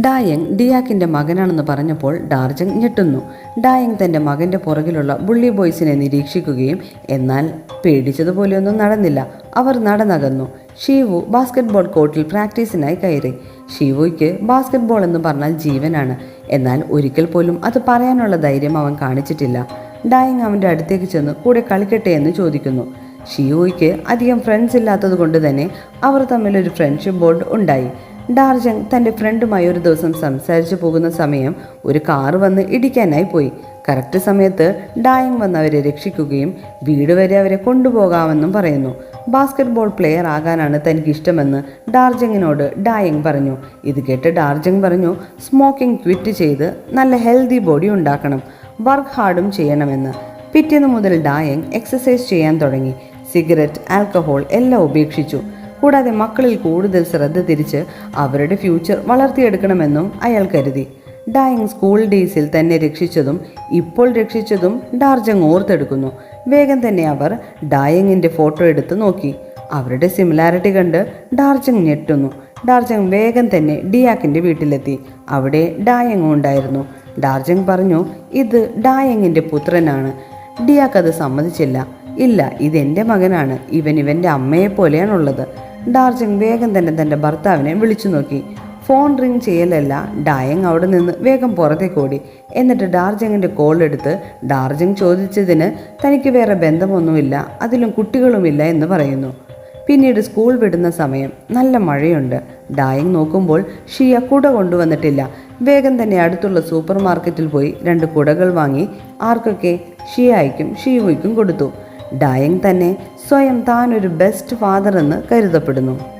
ഡായങ് ഡിയാക്കിന്റെ മകനാണെന്ന് പറഞ്ഞപ്പോൾ ഡാർജങ് ഞെട്ടുന്നു. ഡായങ് തന്റെ മകന്റെ പുറകിലുള്ള ബുള്ളി ബോയ്സിനെ നിരീക്ഷിക്കുകയും എന്നാൽ പേടിച്ചതുപോലെയൊന്നും നടന്നില്ല. അവർ നടന്നകന്നു. ഷീവു ബാസ്കറ്റ്ബോൾ കോർട്ടിൽ പ്രാക്ടീസിനായി കയറി. ഷീവുയ്ക്ക് ബാസ്കറ്റ്ബോൾ എന്ന് പറഞ്ഞാൽ ജീവനാണ്. എന്നാൽ ഒരിക്കൽ പോലും അത് പറയാനുള്ള ധൈര്യം അവൻ കാണിച്ചിട്ടില്ല. ഡായങ് അവന്റെ അടുത്തേക്ക് ചെന്ന് കൂടെ കളിക്കട്ടെ എന്ന് ചോദിക്കുന്നു. ഷിയോയ്ക്ക് അധികം ഫ്രണ്ട്സ് ഇല്ലാത്തത് കൊണ്ട് തന്നെ അവർ തമ്മിലൊരു ഫ്രണ്ട്ഷിപ്പ് ബോർഡ് ഉണ്ടായി. ഡാർജങ് തന്റെ ഫ്രണ്ടുമായി ഒരു ദിവസം സംസാരിച്ചു പോകുന്ന സമയം ഒരു കാർ വന്ന് ഇടിക്കാനായി പോയി. കറക്റ്റ് സമയത്ത് ഡായങ് വന്ന് അവരെ രക്ഷിക്കുകയും വീട് വരെ അവരെ കൊണ്ടുപോകാമെന്നും പറയുന്നു. ബാസ്കറ്റ്ബോൾ പ്ലെയർ ആകാനാണ് തനിക്ക് ഇഷ്ടമെന്ന് ഡാർജങ്ങിനോട് ഡായങ് പറഞ്ഞു. ഇത് കേട്ട് ഡാർജങ് പറഞ്ഞു സ്മോക്കിംഗ് ക്വിറ്റ് ചെയ്ത് നല്ല ഹെൽത്തി ബോഡി ഉണ്ടാക്കണം. വർക്ക് ഹാർഡും ചെയ്യണമെന്ന്. പിറ്റേന്ന് മുതൽ ഡായങ് എക്സസൈസ് ചെയ്യാൻ തുടങ്ങി. സിഗരറ്റ് ആൽക്കഹോൾ എല്ലാം ഉപേക്ഷിച്ചു. കൂടാതെ മക്കളിൽ കൂടുതൽ ശ്രദ്ധ തിരിച്ച് അവരുടെ ഫ്യൂച്ചർ വളർത്തിയെടുക്കണമെന്നും അയാൾ കരുതി. ഡായിങ് സ്കൂൾ ഡേയ്സിൽ തന്നെ രക്ഷിച്ചതും ഇപ്പോൾ രക്ഷിച്ചതും ഡാർജങ് ഓർത്തെടുക്കുന്നു. വേഗം തന്നെ അവർ ഡായിങ്ങിന്റെ ഫോട്ടോ എടുത്ത് നോക്കി. അവരുടെ സിമിലാരിറ്റി കണ്ട് ഡാർജങ് ഞെട്ടുന്നു. ഡാർജങ് വേഗം തന്നെ ഡിയാക്കിന്റെ വീട്ടിലെത്തി. അവിടെ ഡായങ് ഉണ്ടായിരുന്നു. ഡാർജങ് പറഞ്ഞു ഇത് ഡായങ്ങിന്റെ പുത്രനാണ്. ഡിയാക്ക് അത് സമ്മതിച്ചില്ല. ഇല്ല ഇതെന്റെ മകനാണ്. ഇവൻ ഇവന്റെ അമ്മയെ പോലെയാണുള്ളത്. ഡാർജിങ് വേഗം തന്നെ തന്റെ ഭർത്താവിനെ വിളിച്ചു നോക്കി. ഫോൺ റിങ് ചെയ്യലല്ല ഡായങ് അവിടെ നിന്ന് വേഗം പുറത്തേക്ക് ഓടി. എന്നിട്ട് ഡാർജിങ്ങിന്റെ കോൾ എടുത്ത് ഡാർജിങ് ചോദിച്ചതിന് തനിക്ക് വേറെ ബന്ധമൊന്നുമില്ല അതിലും കുട്ടികളുമില്ല എന്ന് പറയുന്നു. പിന്നീട് സ്കൂൾ വിടുന്ന സമയം നല്ല മഴയുണ്ട്. ഡായിങ് നോക്കുമ്പോൾ ഷിയ കുട കൊണ്ടുവന്നിട്ടില്ല. വേഗം തന്നെ അടുത്തുള്ള സൂപ്പർ മാർക്കറ്റിൽ പോയി രണ്ട് കുടകൾ വാങ്ങി ആർക്കൊക്കെ ഷിയായ്ക്കും ഷിയുയ്ക്കും കൊടുത്തു. ഡായങ് തന്നെ സ്വയം താനൊരു ബെസ്റ്റ് ഫാദർ എന്ന് കരുതപ്പെടുന്നു.